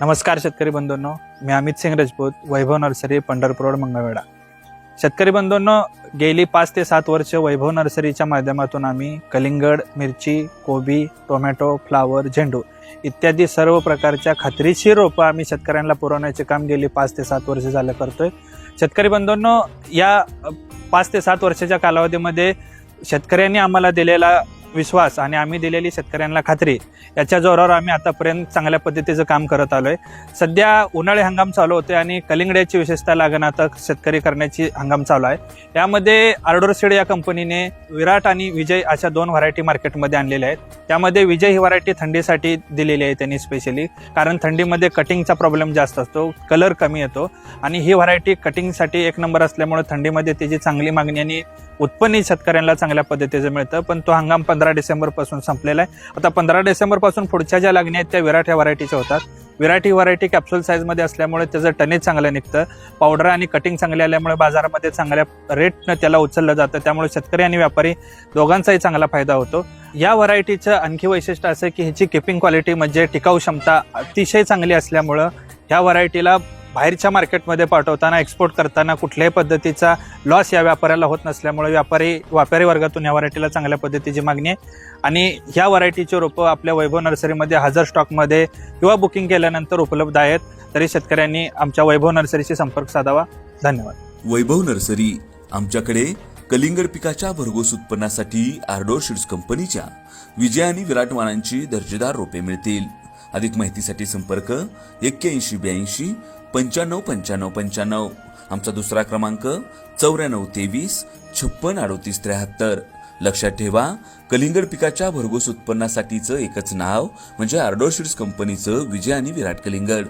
नमस्कार शेतकरी बंधूंनो मी अमित सिंग राजपूत वैभव नर्सरी पंढरपूर रोड मंगळवेढा. शेतकरी बंधूंनो गेली पाच ते सात वर्ष वैभव नर्सरीच्या माध्यमातून आम्ही कलिंगड मिरची कोबी टोमॅटो फ्लावर झेंडू इत्यादी सर्व प्रकारच्या खात्रीशीर रोपं आम्ही शेतकऱ्यांना पुरवण्याचे काम गेली पाच ते सात वर्ष झालं करतोय. शेतकरी बंधूंनो या पाच ते सात वर्षाच्या कालावधीमध्ये शेतकऱ्यांनी आम्हाला दिलेला विश्वास आणि आम्ही दिलेली शेतकऱ्यांना खात्री याच्या जोरावर आम्ही आतापर्यंत चांगल्या पद्धतीचं काम करत आलो आहे सध्या उन्हाळी हंगाम चालू होते आणि कलिंगड्याची विशेषता लागण आता शेतकरी करण्याची हंगाम चालू आहे. यामध्ये आर्डोरसेड या कंपनीने विराट आणि विजय अशा दोन व्हरायटी मार्केटमध्ये आणलेल्या आहेत. त्यामध्ये विजय ही व्हरायटी थंडीसाठी दिलेली आहे त्यांनी स्पेशली कारण थंडीमध्ये कटिंगचा प्रॉब्लेम जास्त असतो कलर कमी येतो आणि ही व्हरायटी कटिंगसाठी एक नंबर असल्यामुळे थंडीमध्ये त्याची चांगली मागणी आणि उत्पन्न शेतकऱ्यांना चांगल्या पद्धतीचं मिळतं पण तो हंगाम पंधरा पंधरा डिसेंबरपासून संपलेला आहे. आता पंधरा डिसेंबरपासून पुढच्या ज्या लागण्या आहेत त्या विराट ह्या व्हरायटीच्या होतात. विराट ही व्हरायटी कॅप्सूल साईजमध्ये असल्यामुळे त्याचं टनेज चांगलं निघतं. पावडर आणि कटिंग चांगले आल्यामुळे बाजारामध्ये चांगल्या रेटनं त्याला उचललं जातं. त्यामुळे शेतकरी आणि व्यापारी दोघांचाही चांगला फायदा होतो. या व्हरायटीचं आणखी वैशिष्ट्य असं की ह्याची किपिंग क्वालिटी म्हणजे टिकाऊ क्षमता अतिशय चांगली असल्यामुळं ह्या व्हरायटीला बाहेरच्या मार्केटमध्ये पाठवताना एक्सपोर्ट करताना कुठल्याही पद्धतीचा लॉस या व्यापाऱ्याला होत नसल्यामुळे व्यापारी व्यापारी वर्गातून या व्हरायटीला चांगल्या पद्धतीची मागणी आहे. आणि ह्या व्हरायटीचे रोपं आपल्या वैभव नर्सरीमध्ये हजर स्टॉकमध्ये किंवा बुकिंग केल्यानंतर उपलब्ध आहेत. तरी शेतकऱ्यांनी आमच्या वैभव नर्सरीशी संपर्क साधावा. धन्यवाद. वैभव नर्सरी आमच्याकडे कलिंगड पिकाच्या भरघोस उत्पन्नासाठी आर्डोर सीड्स कंपनीच्या विजय आणि विराट वाणांची दर्जेदार रोपे मिळतील. अधिक माहितीसाठी संपर्क एक्क्याऐंशी ब्याऐंशी पंच्याण्णव पंच्याण्णव पंच्याण्णव. आमचा दुसरा क्रमांक चौऱ्याण्णव तेवीस छप्पन अडोतीस त्र्याहत्तर. लक्षात ठेवा कलिंगड पिकाच्या भरघोस उत्पन्नासाठीचं एकच नाव म्हणजे आर्डोशिड्स कंपनीचं विजय आणि विराट कलिंगड.